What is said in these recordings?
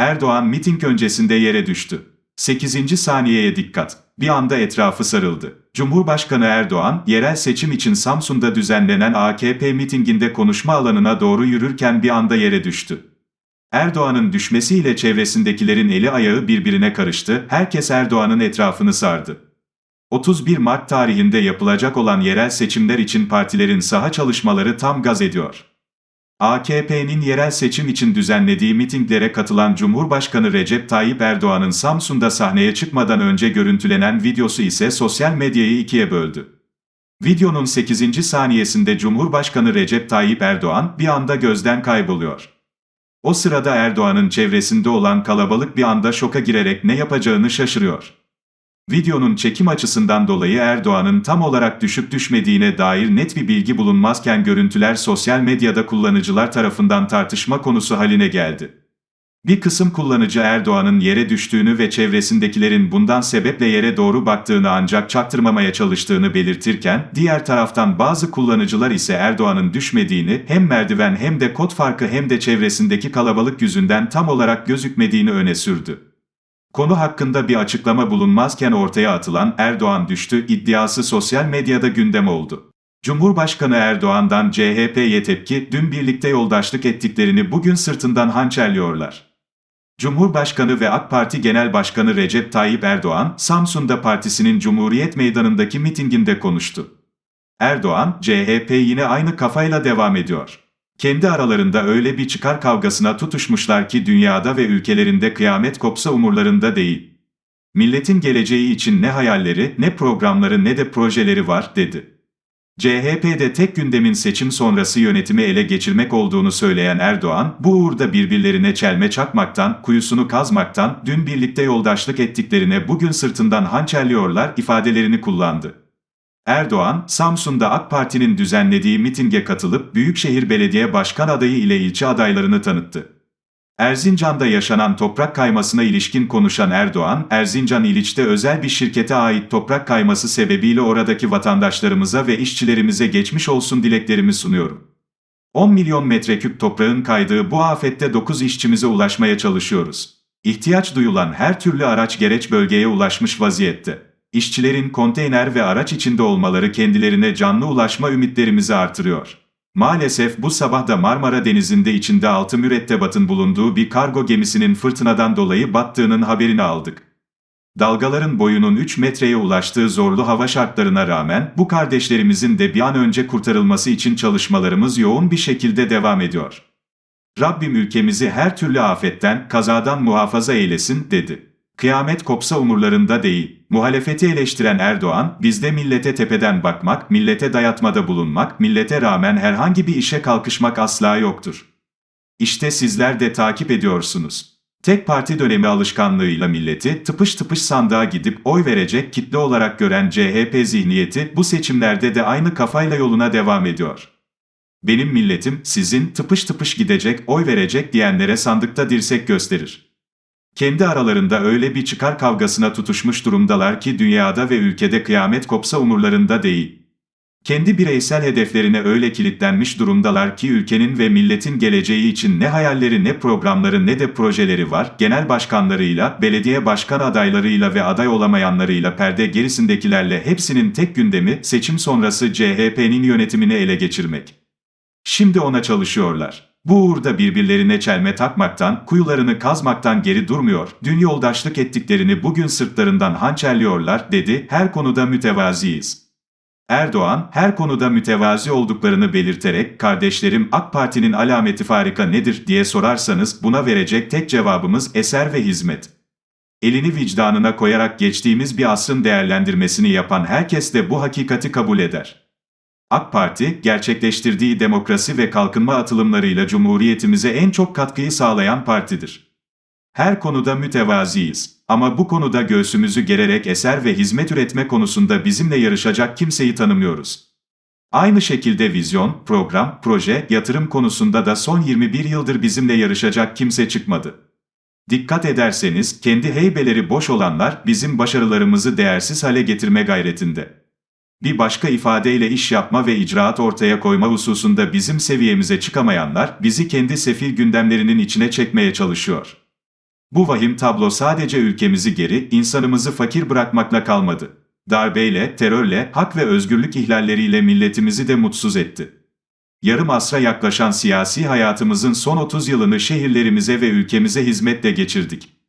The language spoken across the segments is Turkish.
Erdoğan miting öncesinde yere düştü. 8. saniyeye dikkat. Bir anda etrafı sarıldı. Cumhurbaşkanı Erdoğan, yerel seçim için Samsun'da düzenlenen AKP mitinginde konuşma alanına doğru yürürken bir anda yere düştü. Erdoğan'ın düşmesiyle çevresindekilerin eli ayağı birbirine karıştı, herkes Erdoğan'ın etrafını sardı. 31 Mart tarihinde yapılacak olan yerel seçimler için partilerin saha çalışmaları tam gaz ediyor. AKP'nin yerel seçim için düzenlediği mitinglere katılan Cumhurbaşkanı Recep Tayyip Erdoğan'ın Samsun'da sahneye çıkmadan önce görüntülenen videosu ise sosyal medyayı ikiye böldü. Videonun 8. saniyesinde Cumhurbaşkanı Recep Tayyip Erdoğan bir anda gözden kayboluyor. O sırada Erdoğan'ın çevresinde olan kalabalık bir anda şoka girerek ne yapacağını şaşırıyor. Videonun çekim açısından dolayı Erdoğan'ın tam olarak düşüp düşmediğine dair net bir bilgi bulunmazken görüntüler sosyal medyada kullanıcılar tarafından tartışma konusu haline geldi. Bir kısım kullanıcı Erdoğan'ın yere düştüğünü ve çevresindekilerin bundan sebeple yere doğru baktığını ancak çaktırmamaya çalıştığını belirtirken, diğer taraftan bazı kullanıcılar ise Erdoğan'ın düşmediğini, hem merdiven hem de kod farkı hem de çevresindeki kalabalık yüzünden tam olarak gözükmediğini öne sürdü. Konu hakkında bir açıklama bulunmazken ortaya atılan Erdoğan düştü iddiası sosyal medyada gündem oldu. Cumhurbaşkanı Erdoğan'dan CHP'ye tepki, dün birlikte yoldaşlık ettiklerini bugün sırtından hançerliyorlar. Cumhurbaşkanı ve AK Parti Genel Başkanı Recep Tayyip Erdoğan, Samsun'da partisinin Cumhuriyet Meydanı'ndaki mitinginde konuştu. Erdoğan, CHP yine aynı kafayla devam ediyor. Kendi aralarında öyle bir çıkar kavgasına tutuşmuşlar ki dünyada ve ülkelerinde kıyamet kopsa umurlarında değil. Milletin geleceği için ne hayalleri, ne programları ne de projeleri var, dedi. CHP'de tek gündemin seçim sonrası yönetimi ele geçirmek olduğunu söyleyen Erdoğan, bu uğurda birbirlerine çelme çakmaktan, kuyusunu kazmaktan, dün birlikte yoldaşlık ettiklerine bugün sırtından hançerliyorlar ifadelerini kullandı. Erdoğan, Samsun'da AK Parti'nin düzenlediği mitinge katılıp Büyükşehir Belediye Başkan adayı ile ilçe adaylarını tanıttı. Erzincan'da yaşanan toprak kaymasına ilişkin konuşan Erdoğan, Erzincan İliç'te özel bir şirkete ait toprak kayması sebebiyle oradaki vatandaşlarımıza ve işçilerimize geçmiş olsun dileklerimi sunuyorum. 10 milyon metreküp toprağın kaydığı bu afette 9 işçimize ulaşmaya çalışıyoruz. İhtiyaç duyulan her türlü araç gereç bölgeye ulaşmış vaziyette. İşçilerin konteyner ve araç içinde olmaları kendilerine canlı ulaşma ümitlerimizi artırıyor. Maalesef bu sabah da Marmara Denizi'nde içinde altı mürettebatın bulunduğu bir kargo gemisinin fırtınadan dolayı battığının haberini aldık. Dalgaların boyunun 3 metreye ulaştığı zorlu hava şartlarına rağmen bu kardeşlerimizin de bir an önce kurtarılması için çalışmalarımız yoğun bir şekilde devam ediyor. Rabbim ülkemizi her türlü afetten, kazadan muhafaza eylesin, dedi. Kıyamet kopsa umurlarında değil. Muhalefeti eleştiren Erdoğan, bizde millete tepeden bakmak, millete dayatmada bulunmak, millete rağmen herhangi bir işe kalkışmak asla yoktur. İşte sizler de takip ediyorsunuz. Tek parti dönemi alışkanlığıyla milleti tıpış tıpış sandığa gidip oy verecek kitle olarak gören CHP zihniyeti bu seçimlerde de aynı kafayla yoluna devam ediyor. Benim milletim sizin tıpış tıpış gidecek, oy verecek diyenlere sandıkta dirsek gösterir. Kendi aralarında öyle bir çıkar kavgasına tutuşmuş durumdalar ki dünyada ve ülkede kıyamet kopsa umurlarında değil. Kendi bireysel hedeflerine öyle kilitlenmiş durumdalar ki ülkenin ve milletin geleceği için ne hayalleri ne programları ne de projeleri var, genel başkanlarıyla, belediye başkan adaylarıyla ve aday olamayanlarıyla perde gerisindekilerle hepsinin tek gündemi seçim sonrası CHP'nin yönetimini ele geçirmek. Şimdi ona çalışıyorlar. Bu uğurda birbirlerine çelme takmaktan, kuyularını kazmaktan geri durmuyor, dün yoldaşlık ettiklerini bugün sırtlarından hançerliyorlar, dedi, her konuda mütevaziyiz. Erdoğan, her konuda mütevazi olduklarını belirterek, kardeşlerim AK Parti'nin alameti farika nedir diye sorarsanız buna verecek tek cevabımız eser ve hizmet. Elini vicdanına koyarak geçtiğimiz bir asrın değerlendirmesini yapan herkes de bu hakikati kabul eder. AK Parti, gerçekleştirdiği demokrasi ve kalkınma atılımlarıyla Cumhuriyetimize en çok katkıyı sağlayan partidir. Her konuda mütevaziyiz ama bu konuda göğsümüzü gererek eser ve hizmet üretme konusunda bizimle yarışacak kimseyi tanımıyoruz. Aynı şekilde vizyon, program, proje, yatırım konusunda da son 21 yıldır bizimle yarışacak kimse çıkmadı. Dikkat ederseniz kendi heybeleri boş olanlar bizim başarılarımızı değersiz hale getirme gayretinde. Bir başka ifadeyle iş yapma ve icraat ortaya koyma hususunda bizim seviyemize çıkamayanlar bizi kendi sefil gündemlerinin içine çekmeye çalışıyor. Bu vahim tablo sadece ülkemizi geri, insanımızı fakir bırakmakla kalmadı. Darbeyle, terörle, hak ve özgürlük ihlalleriyle milletimizi de mutsuz etti. Yarım asra yaklaşan siyasi hayatımızın son 30 yılını şehirlerimize ve ülkemize hizmetle geçirdik.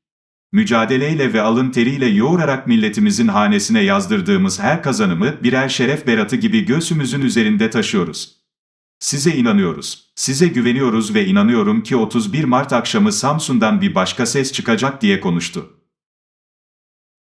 Mücadeleyle ve alın teriyle yoğurarak milletimizin hanesine yazdırdığımız her kazanımı birer şeref beratı gibi göğsümüzün üzerinde taşıyoruz. Size inanıyoruz. Size güveniyoruz ve inanıyorum ki 31 Mart akşamı Samsun'dan bir başka ses çıkacak diye konuştu.